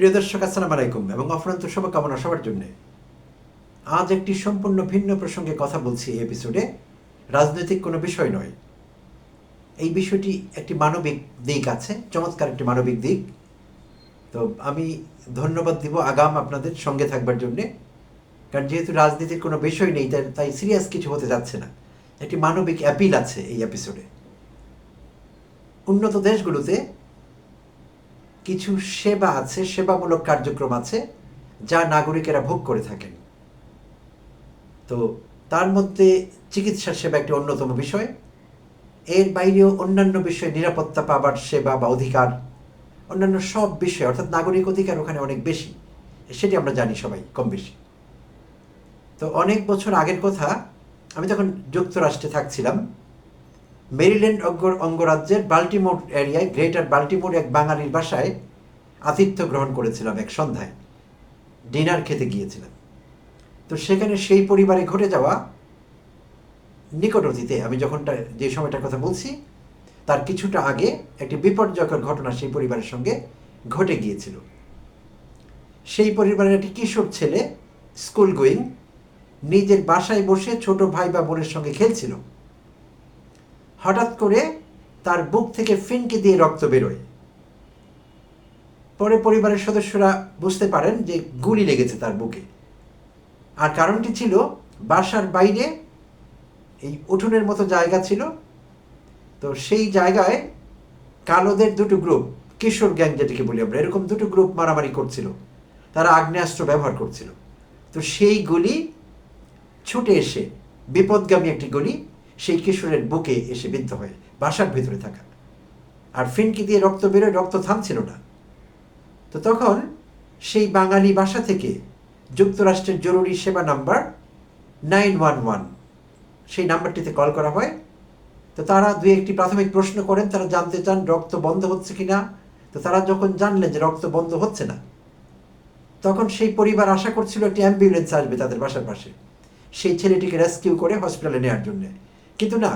প্রিয় দর্শক, আসসালাম আলাইকুম এবং অফুরন্ত শুভকামনা সবার জন্য। আজ একটি সম্পূর্ণ ভিন্ন প্রসঙ্গে কথা বলছি এই এপিসোডে রাজনৈতিক কোনো বিষয় নয়। এই বিষয়টি একটি মানবিক দিক আছে, চমৎকার একটি মানবিক দিক। তো আমি ধন্যবাদ দিব আগাম আপনাদের সঙ্গে থাকবার জন্যে। কারণ যেহেতু রাজনীতির কোনো বিষয় নেই, তাই তাই সিরিয়াস কিছু হতে যাচ্ছে না। একটি মানবিক অ্যাপিল আছে এই এপিসোডে উন্নত দেশগুলোতে কিছু সেবা আছে, সেবামূলক কার্যক্রম আছে, যা নাগরিকেরা ভোগ করে থাকেন। তো তার মধ্যে চিকিৎসা সেবা একটি অন্যতম বিষয়। এর বাইরেও অন্যান্য বিষয়ে নিরাপত্তা পাবার সেবা বা অধিকার, অন্যান্য সব বিষয়, অর্থাৎ নাগরিক অধিকার ওখানে অনেক বেশি, সেটি আমরা জানি সবাই কম বেশি। তো অনেক বছর আগের কথা, আমি তখন যুক্তরাষ্ট্রে থাকছিলাম মেরিল্যান্ড অঙ্গ অঙ্গরাজ্যের বাল্টিমোর এরিয়ায় গ্রেটার বাল্টিমোর এক বাঙালির বাসায় আতিথ্য গ্রহণ করেছিলাম এক সন্ধ্যায়। ডিনার খেতে গিয়েছিলাম। তো সেখানে সেই পরিবারে ঘটে যাওয়া নিকট অতীতে আমি যখনটা যে সময়টার কথা বলছি, তার কিছুটা আগে একটি বিপর্যয়কর ঘটনা সেই পরিবারের সঙ্গে ঘটে গিয়েছিল। সেই পরিবারের একটি কিশোর ছেলে, স্কুল গোয়িং, নিজের বাসায় বসে ছোট ভাই বা বোনের সঙ্গে খেলছিল। হঠাৎ করে তার বুক থেকে ফিনকে দিয়ে রক্ত বেরোয়। পরে পরিবারের সদস্যরা বুঝতে পারেন যে গুলি লেগেছে তার বুকে। আর কারণটি ছিল, বাসার বাইরে এই উঠোনের মতো জায়গা ছিল। তো সেই জায়গায় কালোদের দুটো গ্রুপ, কিশোর গ্যাং যেটাকে বলি আমরা, এরকম দুটো গ্রুপ মারামারি করছিল। তারা আগ্নেয়াস্ত্র ব্যবহার করছিল। তো সেই গুলি ছুটে এসে, বিপদগামী একটি গলি সেই কিশোরের বুকে এসে বিদ্ধ হয় বাসার ভিতরে থাকা। আর ফিনকি দিয়ে রক্ত বেরোয়, রক্ত থামছিল না। তো তখন সেই বাঙালি বাসা থেকে যুক্তরাষ্ট্রের জরুরি সেবা নাম্বার নাইন ওয়ান ওয়ান, সেই নাম্বারটিতে কল করা হয়। তো তারা দুই একটি প্রাথমিক প্রশ্ন করেন, তারা জানতে চান রক্ত বন্ধ হচ্ছে কি না তো তারা যখন জানলেন যে রক্ত বন্ধ হচ্ছে না, তখন সেই পরিবার আশা করছিল একটি অ্যাম্বুলেন্স আসবে তাদের বাসার পাশে। সেই ছেলেটিকে রেস্কিউ করে হসপিটালে নেওয়ার জন্য। কিন্তু না,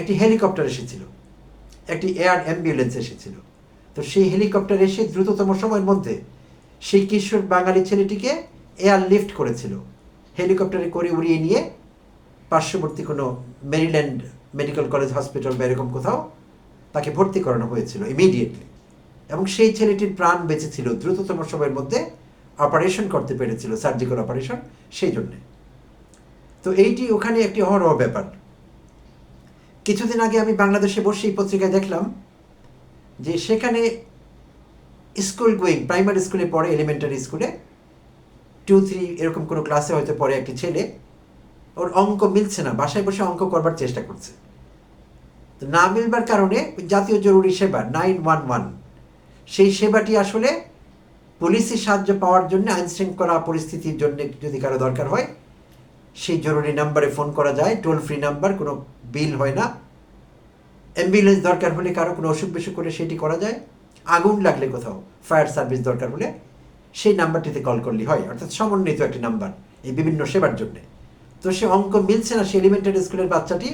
একটি হেলিকপ্টার এসেছিল, একটি এয়ার অ্যাম্বুলেন্স এসেছিল। তো সেই হেলিকপ্টার এসে দ্রুততম সময়ের মধ্যে সেই কিশোর বাঙালি ছেলেটিকে এয়ার লিফট করেছিল। হেলিকপ্টারে করে উড়িয়ে নিয়ে পার্শ্ববর্তী কোনো মেরিল্যান্ড মেডিকেল কলেজ, হসপিটাল বা এরকম কোথাও তাকে ভর্তি করানো হয়েছিল ইমিডিয়েটলি এবং সেই ছেলেটির প্রাণ বেঁচেছিল, দ্রুততম সময়ের মধ্যে অপারেশন করতে পেরেছিল সার্জিক্যাল অপারেশন সেই জন্যে। তো এইটি ওখানে একটি অহরহ ব্যাপার। কিছুদিন আগে আমি বাংলাদেশে বসে এই পত্রিকায় দেখলাম যে সেখানে স্কুল গোয়িং, প্রাইমারি স্কুলে পড়ে এলিমেন্টারি স্কুলে টু থ্রি এরকম কোনো ক্লাসে হয়তো পড়ে একটি ছেলে। ওর অঙ্ক মিলছে না, বাসায় বসে অঙ্ক করবার চেষ্টা করছে। তো না মিলবার কারণে জাতীয় জরুরি সেবা নাইন ওয়ান ওয়ান সেই সেবাটি আসলে পুলিশি সাহায্য পাওয়ার জন্য আইন শৃঙ্খলা পরিস্থিতির জন্য যদি কারও দরকার হয় সেই জরুরি নাম্বারে ফোন করা যায়, টোল ফ্রি নাম্বার, কোনো বিল হয় না। অ্যাম্বুলেন্স দরকার হলে কারও কোনো অসুখ বিসুখ করে সেটি করা যায়। আগুন লাগলে কোথাও, ফায়ার সার্ভিস দরকার হলে সেই নাম্বারটিতে কল করলে হয়। অর্থাৎ সমন্বিত একটি নাম্বার, এই বিভিন্ন সেবার জন্য। তো সে অঙ্ক মিলছে না, সে এলিমেন্টারি স্কুলের বাচ্চাটি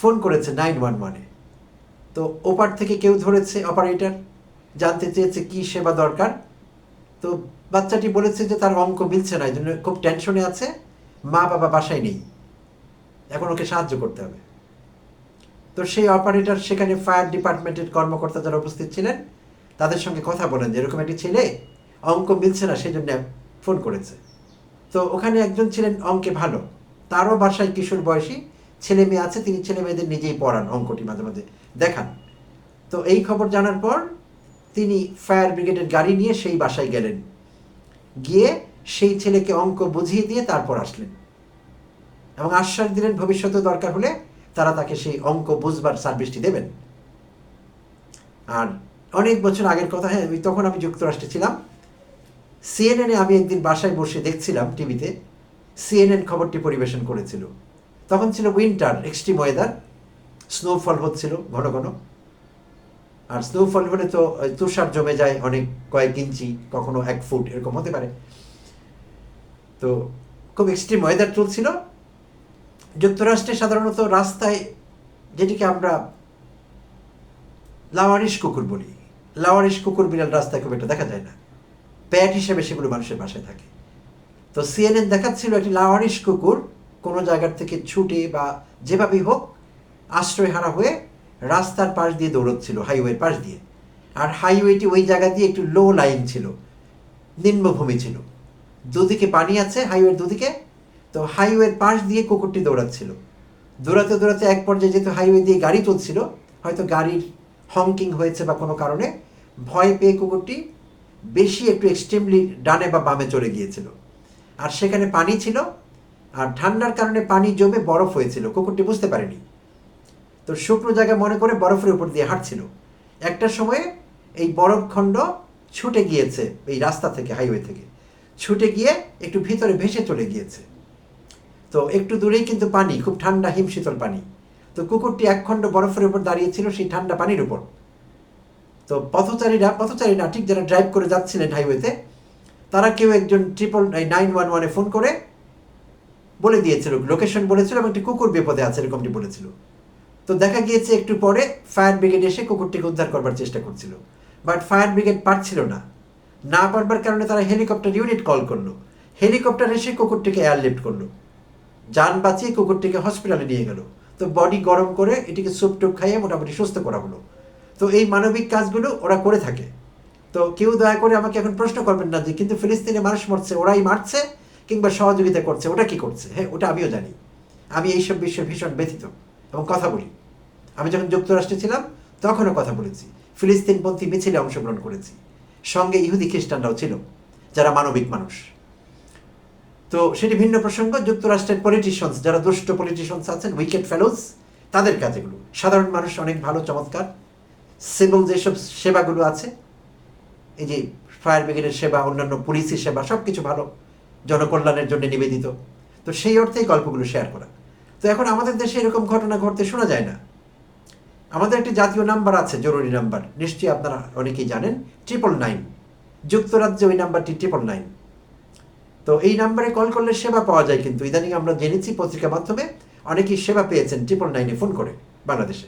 ফোন করেছে নাইন ওয়ান ওয়ানে তো ওপার থেকে কেউ ধরেছে অপারেটর জানতে চেয়েছে কি সেবা দরকার। তো বাচ্চাটি বলেছে যে তার অঙ্ক মিলছে না এই জন্য খুব টেনশনে আছে, মা বাবা বাসায় নেই। এখন ওকে সাহায্য করতে হবে। তো সেই অপারেটর সেখানে ফায়ার ডিপার্টমেন্টের কর্মকর্তা যারা উপস্থিত ছিলেন, তাদের সঙ্গে কথা বলেন যে এরকম একটি ছেলে অঙ্ক মিলছে না সেই জন্য ফোন করেছে। তো ওখানে একজন ছিলেন অঙ্কে ভালো, তারও বাসায় কিশোর বয়সী ছেলে মেয়ে আছে, তিনি ছেলে মেয়েদের নিজেই পড়ান অঙ্কটি মাঝে মাঝে দেখান। তো এই খবর জানার পর তিনি ফায়ার ব্রিগেডের গাড়ি নিয়ে সেই বাসায় গেলেন। গিয়ে সেই ছেলেকে অঙ্ক বুঝিয়ে দিয়ে তারপর আসলেন। এবং আশ্বাস দিলেন, ভবিষ্যতে দরকার হলে তারা তাকে সেই অঙ্ক বুঝবার সার্ভিসটি দেবেন। আর অনেক বছর আগের কথা হ্যাঁ আমি- তখন আমি যুক্তরাষ্ট্রে ছিলাম। সিএনএনে আমি একদিন বাসায় বসে দেখছিলাম টিভিতে, সিএনএন খবরটি পরিবেশন করেছিল। তখন ছিল উইন্টার, এক্সট্রিম ওয়েদার, স্নোফল হচ্ছিল ঘন ঘন। আর স্নোফল হলে তো তুষার জমে যায় অনেক, কয়েক ইঞ্চি, কখনো এক ফুট, এরকম হতে পারে। তো খুব এক্সট্রিম ওয়েদার চলছিল। যুক্তরাষ্ট্রে সাধারণত রাস্তায় যেটিকে আমরা লাওয়ারিশ কুকুর বলি। লাওয়ারিশ কুকুর বিড়াল রাস্তায় খুব একটা দেখা যায় না। প্যাট হিসেবে সেগুলো মানুষের বাসায় থাকে। তো সিএনএন দেখাচ্ছিল একটি লাওয়ারিশ কুকুর কোনো জায়গার থেকে ছুটে বা যেভাবেই হোক আশ্রয় হারা হয়ে রাস্তার পাশ দিয়ে দৌড়চ্ছিল, হাইওয়ের পাশ দিয়ে। আর হাইওয়েটি ওই জায়গা দিয়ে একটু লো লাইন ছিল, নিম্নভূমি ছিল। দুদিকে পানি আছে, হাইওয়ের দুদিকে। তো হাইওয়ের পাশ দিয়ে কুকুরটি দৌড়াচ্ছিল। দৌড়াতে দৌড়াতে এক পর্যায়ে যেহেতু হাইওয়ে দিয়ে গাড়ি চলছিল, হয়তো গাড়ির হংকিং হয়েছে বা কোনো কারণে, ভয় পেয়ে কুকুরটি বেশি একটু এক্সট্রিমলি ডানে বা বামে চলে গিয়েছিল। আর সেখানে পানি ছিল, আর ঠান্ডার কারণে পানি জমে বরফ হয়েছিল। কুকুরটি বুঝতে পারেনি। তো শুকনো জায়গা মনে করে বরফের উপর দিয়ে হাঁটছিল। একটা সময়ে এই বরফখণ্ড ছুটে গিয়েছে এই রাস্তা থেকে হাইওয়ে থেকে। ছুটে গিয়ে একটু ভিতরে ভেসে চলে গিয়েছে। তো একটু দূরেই কিন্তু পানি, খুব ঠান্ডা হিমশীতল পানি। তো কুকুরটি একখণ্ড বরফের উপর দাঁড়িয়েছিল সেই ঠান্ডা পানির উপর। তো পথচারীরা পথচারীরা ঠিক যারা ড্রাইভ করে যাচ্ছিলেন হাইওয়েতে তারা কেউ একজন ট্রিপল নাইন ওয়ান ওয়ানে ফোন করে বলে দিয়েছিল লোকেশন বলেছিল এবং একটি কুকুর বিপদে আছে, এরকমটি বলেছিল। তো দেখা গিয়েছে একটু পরে ফায়ার ব্রিগেড এসে কুকুরটিকে উদ্ধার করবার চেষ্টা করছিল। বাট ফায়ার ব্রিগেড পারছিল না। না পারবার কারণে তারা হেলিকপ্টার ইউনিট কল করল। হেলিকপ্টার এসে কুকুরটিকে এয়ারলিফট করল। যান বাঁচিয়ে কুকুরটিকে হসপিটালে নিয়ে গেল। তো বডি গরম করে এটিকে স্যুপ টুপ খাইয়ে মোটামুটি সুস্থ করা হলো। তো এই মানবিক কাজগুলো ওরা করে থাকে। তো কেউ দয়া করে আমাকে এখন প্রশ্ন করবেন না যে, কিন্তু ফিলিস্তিনে মানুষ মরছে, ওরাই মারছে কিংবা সহযোগিতা করছে, ওটা কি করছে? হ্যাঁ ওটা আমিও জানি। আমি এইসব বিষয়ে ভীষণ ব্যথিত। এবং কথা বলি। আমি যখন যুক্তরাষ্ট্রে ছিলাম, তখনও কথা বলেছি। ফিলিস্তিনপন্থী মিছিলে অংশগ্রহণ করেছি। সঙ্গে ইহুদি খ্রিস্টানরাও ছিল, যারা মানবিক মানুষ। তো সেটি ভিন্ন প্রসঙ্গ। যুক্তরাষ্ট্রের পলিটিশিয়ানস যারা দুষ্ট পলিটিশিয়ানস আছেন উইকেট ফেলোজ তাদের কাজেগুলো। সাধারণ মানুষ অনেক ভালো, চমৎকার। সিভিল যেসব সেবাগুলো আছে, এই যে ফায়ার ব্রিগেডের সেবা, অন্যান্য পুলিশি সেবা সব কিছু ভালো। জনকল্যাণের জন্য নিবেদিত। তো সেই অর্থেই গল্পগুলো শেয়ার করা। তো এখন আমাদের দেশে এরকম ঘটনা ঘটতে শোনা যায় না। আমাদের একটি জাতীয় নাম্বার আছে, জরুরি নাম্বার। নিশ্চয়ই আপনারা অনেকেই জানেন ট্রিপল নাইন যুক্তরাজ্যে ওই নাম্বারটি ট্রিপল নাইন তো এই নাম্বারে কল করলে সেবা পাওয়া যায় কিন্তু। ইদানিং আমরা জেনেছি পত্রিকার মাধ্যমে অনেকেই সেবা পেয়েছেন ট্রিপল নাইনে ফোন করে বাংলাদেশে।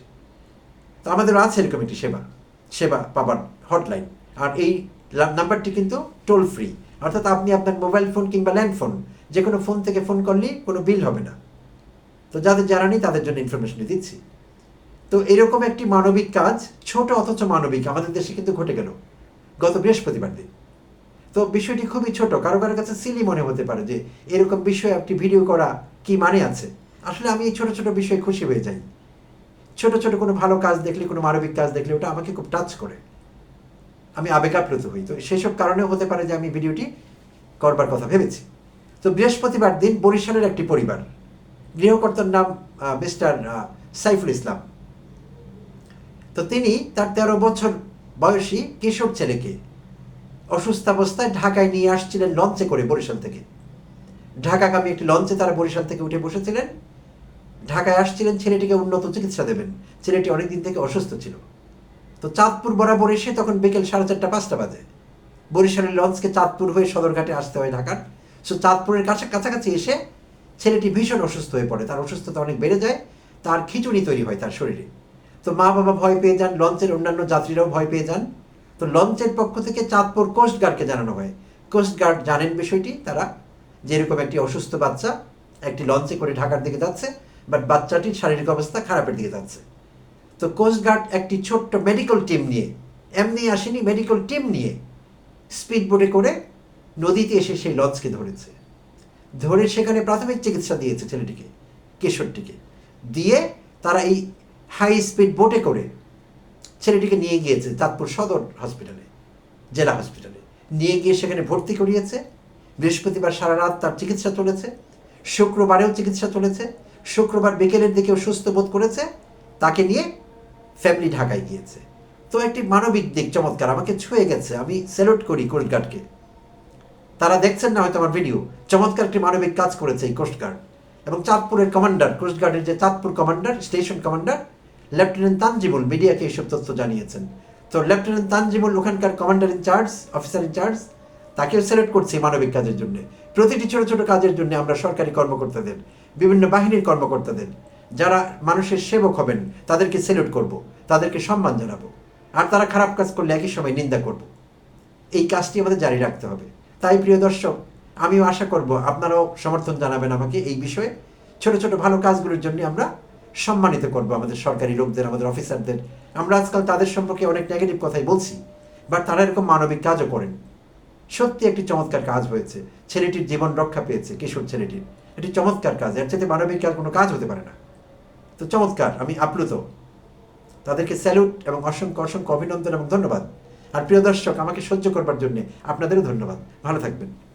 তো আমাদের আছে এরকম একটি সেবা সেবা পাবার হটলাইন আর এই নাম্বারটি কিন্তু টোল ফ্রি অর্থাৎ আপনি আপনার মোবাইল ফোন কিংবা ল্যান্ড ফোন যে কোনো ফোন থেকে ফোন করলেই কোনো বিল হবে না। তো যাদের জানা নেই, তাদের জন্য ইনফরমেশন দিচ্ছি। তো এরকম একটি মানবিক কাজ, ছোট অথচ মানবিক, আমাদের দেশে কিন্তু ঘটে গেল গত বৃহস্পতিবার দিন। তো বিষয়টি খুবই ছোট কারও কারও কাছে সিলি মনে হতে পারে যে এরকম বিষয়ে একটি ভিডিও করা কি মানে আছে? আসলে আমি এই ছোট ছোট বিষয়ে খুশি হয়ে যাই। ছোট ছোট কোনো ভালো কাজ দেখলে, কোনো মানবিক কাজ দেখলে, ওটা আমাকে খুব টাচ করে। আমি আবেগাপ্লুত হই। তো সেসব কারণেও হতে পারে যে আমি ভিডিওটি করবার কথা ভেবেছি। তো বৃহস্পতিবার দিন বরিশালের একটি পরিবার গৃহকর্তার নাম মিস্টার সাইফুল ইসলাম। তো তিনি তার তেরো বছর বয়সী কিশোর ছেলেকে অসুস্থ অবস্থায় ঢাকায় নিয়ে আসছিলেন লঞ্চে করে বরিশাল থেকে। ঢাকাগামী একটি লঞ্চে তারা বরিশাল থেকে উঠে বসেছিলেন। ঢাকায় আসছিলেন, ছেলেটিকে উন্নত চিকিৎসা দেবেন। ছেলেটি অনেকদিন থেকে অসুস্থ ছিল। তো চাঁদপুর বরাবর এসে তখন বিকেল সাড়ে চারটা, পাঁচটা বাজে। বরিশালের লঞ্চকে চাঁদপুর হয়ে সদরঘাটে আসতে হয় ঢাকার। সো চাঁদপুরের কাছে কাছাকাছি এসে ছেলেটি ভীষণ অসুস্থ হয়ে পড়ে, তার অসুস্থতা অনেক বেড়ে যায়, তার খিচুড়ি তৈরি হয় তার শরীরে। তো মা বাবা ভয় পেয়ে যান, লঞ্চের অন্যান্য যাত্রীরাও ভয় পেয়ে যান। তো লঞ্চের পক্ষ থেকে চাঁদপুর কোস্টগার্ডকে জানানো হয়। কোস্টগার্ড জানেন বিষয়টি, তারা যেরকম একটি অসুস্থ বাচ্চা, একটি লঞ্চে করে ঢাকার দিকে যাচ্ছে বাট বাচ্চাটির শারীরিক অবস্থা খারাপের দিকে যাচ্ছে। তো কোস্টগার্ড একটি ছোট্ট মেডিকেল টিম নিয়ে, এমনি আসেনি মেডিকেল টিম নিয়ে স্পিড বোটে করে নদীতে এসে সেই লঞ্চকে ধরেছে। ধরে সেখানে প্রাথমিক চিকিৎসা দিয়েছে ছেলেটিকে, কিশোরটিকে। দিয়ে তারা এই হাই স্পিড বোটে করে ছেলেটিকে নিয়ে গিয়েছে চাঁদপুর সদর হসপিটালে জেলা হসপিটালে নিয়ে গিয়ে সেখানে ভর্তি করিয়েছে। বৃহস্পতিবার সারা রাত তার চিকিৎসা চলেছে। শুক্রবারেও চিকিৎসা চলেছে। শুক্রবার বিকেলের দিকেও সুস্থ বোধ করেছে। তাকে নিয়ে ফ্যামিলি ঢাকায় গিয়েছে। তো একটি মানবিক দিক চমৎকার, আমাকে ছুঁয়ে গেছে। আমি স্যালুট করি কোস্টগার্ডকে তারা দেখছেন না হয়তো আমার ভিডিও চমৎকার একটি মানবিক কাজ করেছে এই কোস্টগার্ড এবং চাঁদপুরের কমান্ডার কোস্টগার্ডের যে Chandpur commander station commander lieutenant Tanjimul, মিডিয়াকে এইসব তথ্য জানিয়েছেন। তো লেফটেন্যান্ট তানজিমুল, ওখানকার commander in charge officer in charge তাকেও সিলেক্ট করছি মানবিক কাজের জন্য। প্রতিটি ছোট ছোট কাজের জন্য আমরা সরকারি কর্মকর্তাদের, বিভিন্ন বাহিনীর কর্মকর্তাদের, যারা মানুষের সেবক হবেন, তাদেরকে সেলুট করব, তাদেরকে সম্মান জানাব। আর তারা খারাপ কাজ করলে একই সময় নিন্দা করব। এই কাজটি আমাদের জারি রাখতে হবে। তাই প্রিয় দর্শক, আমিও আশা করব আপনারাও সমর্থন জানাবেন আমাকে এই বিষয়ে। ছোট ছোট ভালো কাজগুলোর জন্য আমরা সম্মানিত করব আমাদের সরকারি লোকদের, আমাদের অফিসারদের। আমরা আজকাল তাদের সম্পর্কে অনেক নেগেটিভ কথাই বলছি বাট তারা এরকম মানবিক কাজও করেন। সত্যি একটি চমৎকার কাজ হয়েছে। ছেলেটির জীবন রক্ষা পেয়েছে, কিশোর ছেলেটির। এটি চমৎকার কাজ, এর চাইতে মানবিক আর কোনো কাজ হতে পারে না। তো চমৎকার, আমি আপ্লুত। তাদেরকে স্যালুট এবং অসংখ্য অসংখ্য অভিনন্দন এবং ধন্যবাদ। আর প্রিয় দর্শক আমাকে সহ্য করবার জন্য আপনাদেরও ধন্যবাদ। ভালো থাকবেন।